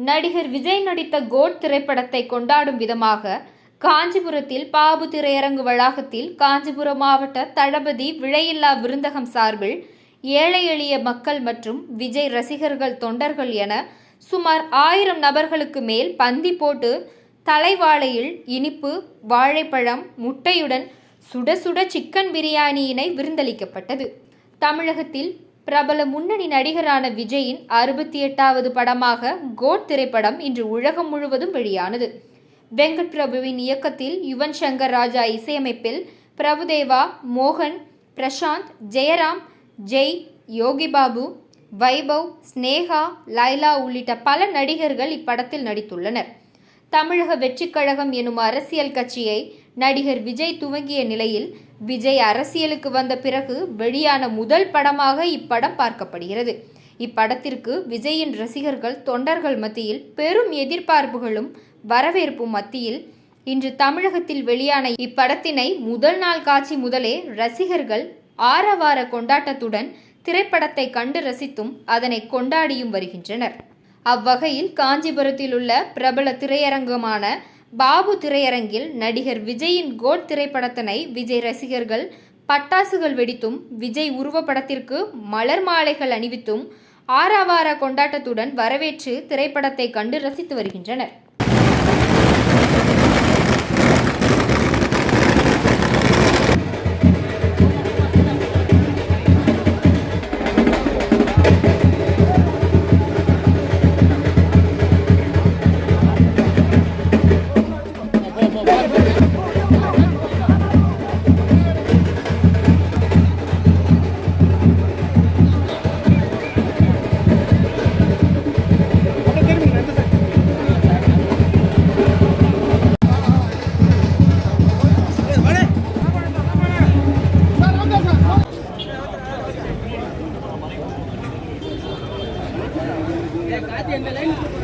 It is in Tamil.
நடிகர் விஜய் நடித்த கோட் திரைப்படத்தை கொண்டாடும் விதமாக காஞ்சிபுரத்தில் பாபு திரையரங்கு வளாகத்தில் காஞ்சிபுரம் மாவட்ட தளபதி விழையில்லா விருந்தகம் சார்பில் ஏழை எளிய மக்கள் மற்றும் விஜய் ரசிகர்கள் தொண்டர்கள் என சுமார் ஆயிரம் நபர்களுக்கு மேல் பந்தி போட்டு தலைவாழையில் இனிப்பு வாழைப்பழம் முட்டையுடன் சுட சுட சிக்கன் பிரியாணியினை விருந்தளிக்கப்பட்டது. தமிழகத்தில் பிரபல முன்னணி நடிகரான விஜயின் அறுபத்தி எட்டாவது படமாக கோட் திரைப்படம் இன்று உலகம் முழுவதும் வெளியானது. வெங்கட் பிரபுவின் இயக்கத்தில் யுவன் சங்கர் ராஜா இசையமைப்பில் பிரபுதேவா மோகன் பிரசாந்த் ஜெயராம் ஜெய் யோகி பாபு வைபவ் ஸ்னேகா லைலா உள்ளிட்ட பல நடிகர்கள் இப்படத்தில் நடித்துள்ளனர். தமிழக வெற்றிக்கழகம் எனும் அரசியல் கட்சியை நடிகர் விஜய் துவங்கிய நிலையில் விஜய் அரசியலுக்கு வந்த பிறகு வெளியான முதல் படமாக இப்படம் பார்க்கப்படுகிறது. இப்படத்திற்கு விஜயின் ரசிகர்கள் தொண்டர்கள் மத்தியில் பெரும் எதிர்பார்ப்புகளும் வரவேற்பும் மத்தியில் இன்று தமிழகத்தில் வெளியான இப்படத்தினை முதல் நாள் காட்சி முதலே ரசிகர்கள் ஆரவார கொண்டாட்டத்துடன் திரைப்படத்தை கண்டு ரசித்தும் அதனை கொண்டாடியும் வருகின்றனர். அவ்வகையில் காஞ்சிபுரத்தில் உள்ள பிரபல திரையரங்கமான பாபு திரையரங்கில் நடிகர் விஜயின் கோட் திரைப்படத்தினை விஜய் ரசிகர்கள் பட்டாசுகள் வெடித்தும் விஜய் உருவப்படத்திற்கு மலர் மாலைகள் அணிவித்தும் ஆறாவார கொண்டாட்டத்துடன் வரவேற்று திரைப்படத்தை கண்டு ரசித்து வருகின்றனர். Cá tiền.